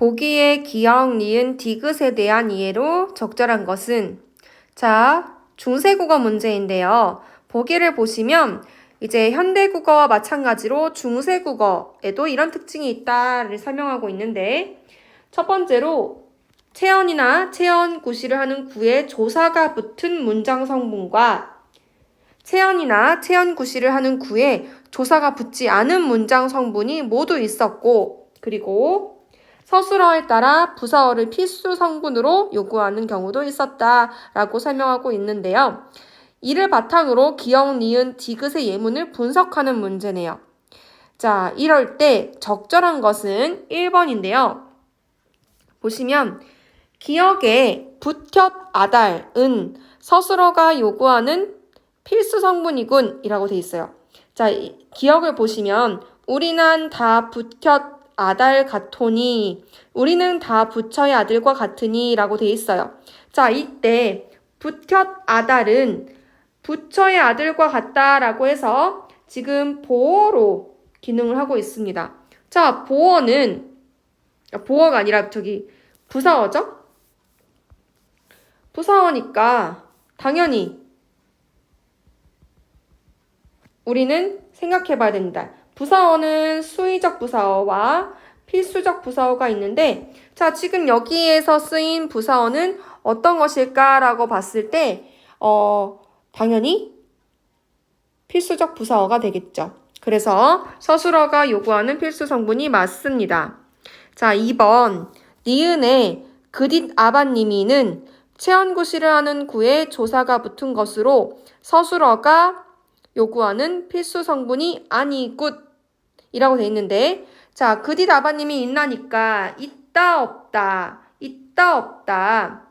보기의 기억, 니은, 디귿에 대한 이해로 적절한 것은 자, 중세국어 문제인데요. 보기를 보시면 이제 현대국어와 마찬가지로 중세국어에도 이런 특징이 있다를 설명하고 있는데 첫 번째로 체언이나 체언 구시를 하는 구에 조사가 붙은 문장 성분과 체언이나 체언 구시를 하는 구에 조사가 붙지 않은 문장 성분이 모두 있었고 그리고 서술어에 따라 부사어를 필수 성분으로 요구하는 경우도 있었다라고 설명하고 있는데요. 이를 바탕으로 기억, 니은, 디귿의 예문을 분석하는 문제네요. 자, 이럴 때 적절한 것은 1번인데요. 보시면 기억에 붓곁 아달 은 서술어가 요구하는 필수 성분이군 이라고 돼 있어요. 자, 이 기억을 보시면 우리는 다 붓곁 아달 같으니 우리는 다 부처의 아들과 같으니 라고 돼 있어요. 자, 이때 붓곁 아달은 부처의 아들과 같다라고 해서 지금 보어로 기능을 하고 있습니다. 자, 보어는 보어가 아니라 저기 부사어죠? 부사어니까 당연히 우리는 생각해 봐야 됩니다. 부사어는 수의적 부사어와 필수적 부사어가 있는데 자, 지금 여기에서 쓰인 부사어는 어떤 것일까라고 봤을 때 어, 당연히 필수적 부사어가 되겠죠. 그래서 서술어가 요구하는 필수 성분이 맞습니다. 자, 2번 니은의 그릿 아바님이는 체언구시를 하는 구에 조사가 붙은 것으로 서술어가 요구하는 필수 성분이 아니굿 이라고 돼 있는데 자, 그릿 아바님이 있나니까 있다 없다 있다 없다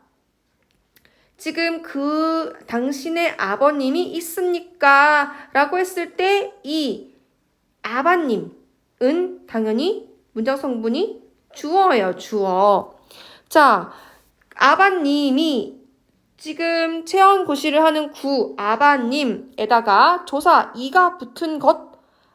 지금 그 당신의 아버님이 있습니까? 라고 했을 때 이 아바님은 당연히 문장 성분이 주어예요, 주어. 자, 아바님이 지금 체온 고시를 하는 구 아바님에다가 조사 이가 붙은 것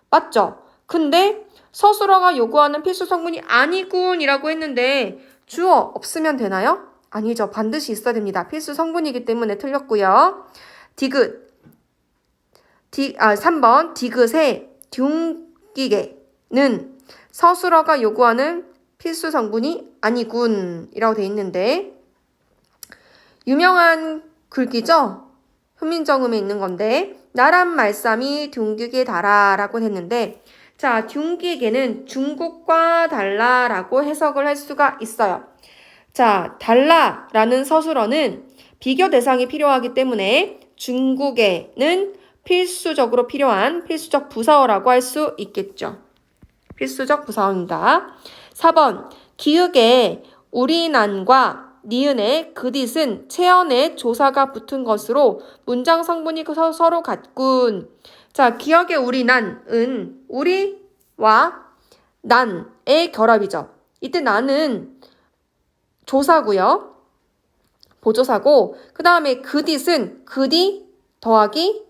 맞죠? 근데 서술어가 요구하는 필수 성분이 아니군이라고 했는데 주어 없으면 되나요? 아니죠. 반드시 있어야 됩니다. 필수 성분이기 때문에 틀렸고요. 디귿. 디, 아, 3번. 디귿의 둥기게는 서술어가 요구하는 필수 성분이 아니군. 이라고 돼 있는데, 유명한 글귀죠? 훈민정음에 있는 건데, 나란 말씀이 둥기게 달아라고 했는데, 자, 둥기게는 중국과 달라라고 해석을 할 수가 있어요. 자, 달라라는 서술어는 비교 대상이 필요하기 때문에 중국에는 필수적으로 필요한 필수적 부사어라고 할 수 있겠죠. 필수적 부사어입니다. 4번, 기역에 우리난과 니은의 그딧은 체언에 조사가 붙은 것으로 문장 성분이 서로 같군. 자, 기억의 우리 난은 우리와 난의 결합이죠. 이때 나는 조사고요. 보조사고 그 다음에 그딧은 그디 더하기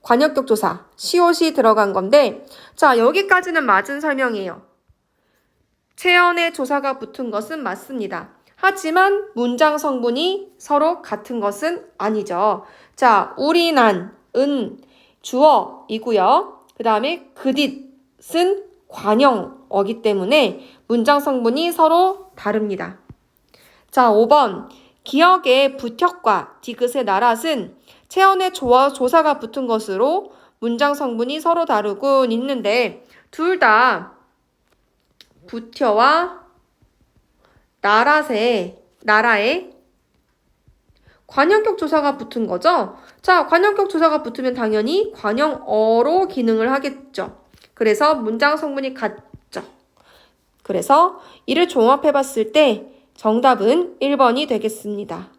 관역격 조사 시옷이 들어간 건데 자 여기까지는 맞은 설명이에요. 체언의 조사가 붙은 것은 맞습니다. 하지만 문장 성분이 서로 같은 것은 아니죠. 자, 우리 난, 은, 주어이고요. 그 다음에 그딧은 관형어기 때문에 문장 성분이 서로 다릅니다. 자, 5번. 기억의 부격과 디귿의 나랏은 체언의 조와 조사가 붙은 것으로 문장 성분이 서로 다르군 있는데 둘 다 부텨와 나랏의 나라에 관형격 조사가 붙은 거죠. 자, 관형격 조사가 붙으면 당연히 관형어로 기능을 하겠죠. 그래서 문장 성분이 같죠. 그래서 이를 종합해 봤을 때 정답은 1번이 되겠습니다.